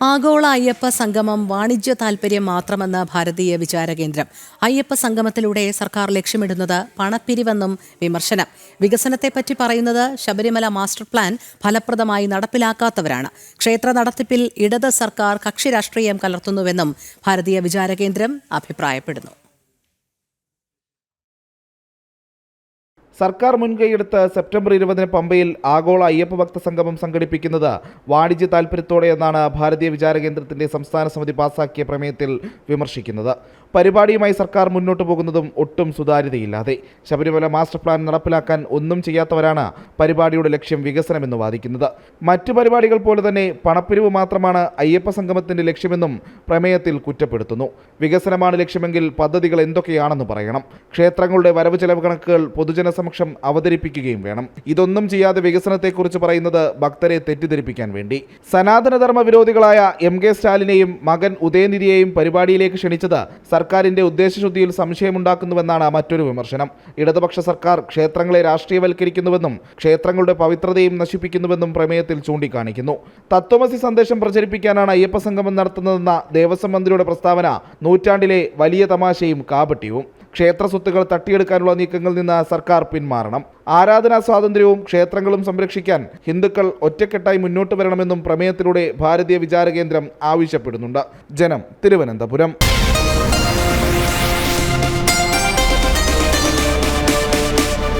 ആഗോള അയ്യപ്പ സംഗമം വാണിജ്യ താൽപര്യം മാത്രമെന്ന് ഭാരതീയ വിചാരകേന്ദ്രം അയ്യപ്പ സംഗമത്തിലൂടെ സർക്കാർ ലക്ഷ്യമിടുന്നത് പണപ്പിരിവെന്നും വിമർശനം. വികസനത്തെപ്പറ്റി പറയുന്നത് ശബരിമല മാസ്റ്റർ പ്ലാൻ ഫലപ്രദമായി നടപ്പിലാക്കാത്തവരാണ്. ക്ഷേത്ര നടത്തിപ്പിൽ ഇടത് സർക്കാർ കക്ഷിരാഷ്ട്രീയം കലർത്തുന്നുവെന്നും ഭാരതീയ വിചാരകേന്ദ്രം അഭിപ്രായപ്പെടുന്നു. സർക്കാർ മുൻകൈയെടുത്ത് സെപ്റ്റംബർ ഇരുപതിന് പമ്പയിൽ ആഗോള അയ്യപ്പ ഭക്ത സംഗമം സംഘടിപ്പിക്കുന്നത് വാണിജ്യ താൽപര്യത്തോടെയെന്നാണ് ഭാരതീയ വിചാര കേന്ദ്രത്തിന്റെ സംസ്ഥാന സമിതി പാസാക്കിയ പ്രമേയത്തിൽ വിമർശിക്കുന്നത്. പരിപാടിയുമായി സർക്കാർ മുന്നോട്ട് പോകുന്നതും ഒട്ടും സുതാര്യതയില്ലാതെ ശബരിമല മാസ്റ്റർ പ്ലാൻ നടപ്പിലാക്കാൻ ഒന്നും ചെയ്യാത്തവരാണ് പരിപാടിയുടെ ലക്ഷ്യം വികസനമെന്ന് വാദിക്കുന്നത്. മറ്റു പരിപാടികൾ പോലെ തന്നെ പണപ്പിരിവ് മാത്രമാണ് അയ്യപ്പ സംഗമത്തിന്റെ ലക്ഷ്യമെന്നും പ്രമേയത്തിൽ കുറ്റപ്പെടുത്തുന്നു. വികസനമാണ് ലക്ഷ്യമെങ്കിൽ പദ്ധതികൾ എന്തൊക്കെയാണെന്ന് പറയണം. ക്ഷേത്രങ്ങളുടെ വരവ് ചെലവ് കണക്കുകൾ പൊതുജന സമക്ഷം അവതരിപ്പിക്കുകയും വേണം. ഇതൊന്നും ചെയ്യാതെ വികസനത്തെക്കുറിച്ച് പറയുന്നത് ഭക്തരെ തെറ്റിദ്ധരിപ്പിക്കാൻ വേണ്ടി. സനാതനധർമ്മ വിരോധികളായ എം കെ സ്റ്റാലിനെയും മകൻ ഉദയനിധിയെയും പരിപാടിയിലേക്ക് ക്ഷണിച്ചത് സർക്കാരിന്റെ ഉദ്ദേശശുദ്ധിയിൽ സംശയമുണ്ടാക്കുന്നുവെന്നാണ് മറ്റൊരു വിമർശനം. ഇടതുപക്ഷ സർക്കാർ ക്ഷേത്രങ്ങളെ രാഷ്ട്രീയവൽക്കരിക്കുന്നുവെന്നും ക്ഷേത്രങ്ങളുടെ പവിത്രതയും നശിപ്പിക്കുന്നുവെന്നും പ്രമേയത്തിൽ ചൂണ്ടിക്കാണിക്കുന്നു. തത്വമസി സന്ദേശം പ്രചരിപ്പിക്കാനാണ് അയ്യപ്പ സംഗമം നടത്തുന്നതെന്ന ദേവസ്വം മന്ത്രിയുടെ പ്രസ്താവന നൂറ്റാണ്ടിലെ വലിയ തമാശയും കാപട്യവും. ക്ഷേത്ര സ്വത്തുകൾ തട്ടിയെടുക്കാനുള്ള നീക്കങ്ങളിൽ നിന്ന് സർക്കാർ പിന്മാറണം. ആരാധനാ സ്വാതന്ത്ര്യവും ക്ഷേത്രങ്ങളും സംരക്ഷിക്കാൻ ഹിന്ദുക്കൾ ഒറ്റക്കെട്ടായി മുന്നോട്ട് വരണമെന്നും പ്രമേയത്തിലൂടെ ഭാരതീയ വിചാരകേന്ദ്രം ആവശ്യപ്പെടുന്നുണ്ട്. ജനം തിരുവനന്തപുരം.